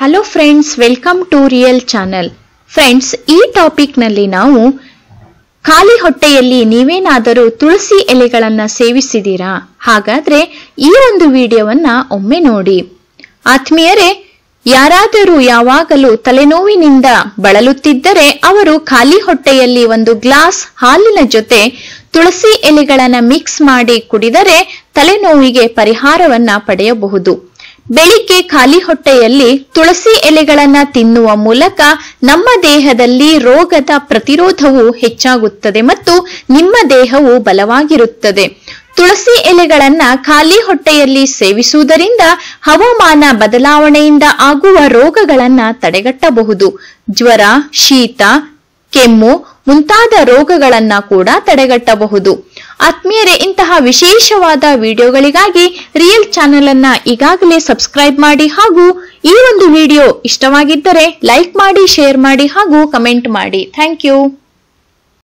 Hello friends welcome to real channel friends ಈ ಟಾಪಿಕ್ನಲ್ಲಿ ನಾವು ಖಾಲಿ ಹೊಟ್ಟೆಯಲ್ಲಿ ನೀವೇನಾದರೂ ತುಳಸಿ ಎಲೆಗಳನ್ನು ಸೇವಿಸಿದ್ದೀರಾ? ಹಾಗಾದ್ರೆ ಈ ಒಂದು ವಿಡಿಯೋವನ್ನ ಒಮ್ಮೆ ನೋಡಿ. ಆತ್ಮೀಯರೇ, ಯಾರಾದರೂ ಯಾವಾಗಲೂ ತಲೆನೋವಿನಿಂದ ಬಳಲುತ್ತಿದ್ದರೆ ಅವರು ಖಾಲಿ ಹೊಟ್ಟೆಯಲ್ಲಿ ಒಂದು ಗ್ಲಾಸ್ ಹಾಲಿನ ಜೊತೆ ತುಳಸಿ ಎಲೆಗಳನ್ನು ಮಿಕ್ಸ್ ಮಾಡಿ ಕುಡಿದರೆ ತಲೆನೋವಿಗೆ ಪರಿಹಾರವನ್ನ ಪಡೆಯಬಹುದು. ಬೆಳಿಗ್ಗೆ ಖಾಲಿ ಹೊಟ್ಟೆಯಲ್ಲಿ ತುಳಸಿ ಎಲೆಗಳನ್ನ ತಿನ್ನುವ ಮೂಲಕ ನಮ್ಮ ದೇಹದಲ್ಲಿ ರೋಗದ ಪ್ರತಿರೋಧವು ಹೆಚ್ಚಾಗುತ್ತದೆ ಮತ್ತು ನಿಮ್ಮ ದೇಹವು ಬಲವಾಗಿರುತ್ತದೆ. ತುಳಸಿ ಎಲೆಗಳನ್ನ ಖಾಲಿ ಹೊಟ್ಟೆಯಲ್ಲಿ ಸೇವಿಸುವುದರಿಂದ ಹವಾಮಾನ ಬದಲಾವಣೆಯಿಂದ ಆಗುವ ರೋಗಗಳನ್ನ ತಡೆಗಟ್ಟಬಹುದು. ಜ್ವರ, ಶೀತ, ಕೆಮ್ಮು ಮುಂತಾದ ರೋಗಗಳನ್ನ ಕೂಡ ತಡೆಗಟ್ಟಬಹುದು. ಆತ್ಮೀಯರೇ, ಇಂತಹ ವಿಶೇಷವಾದ ವಿಡಿಯೋಗಳಿಗಾಗಿ ರಿಯಲ್ ಚಾನೆಲ್ ಅನ್ನ ಈಗಾಗಲೇ ಸಬ್ಸ್ಕ್ರೈಬ್ ಮಾಡಿ ಹಾಗೂ ಈ ಒಂದು ವಿಡಿಯೋ ಇಷ್ಟವಾಗಿದ್ದರೆ ಲೈಕ್ ಮಾಡಿ ಶೇರ್ ಮಾಡಿ ಹಾಗೂ ಕಮೆಂಟ್ ಮಾಡಿ. Thank you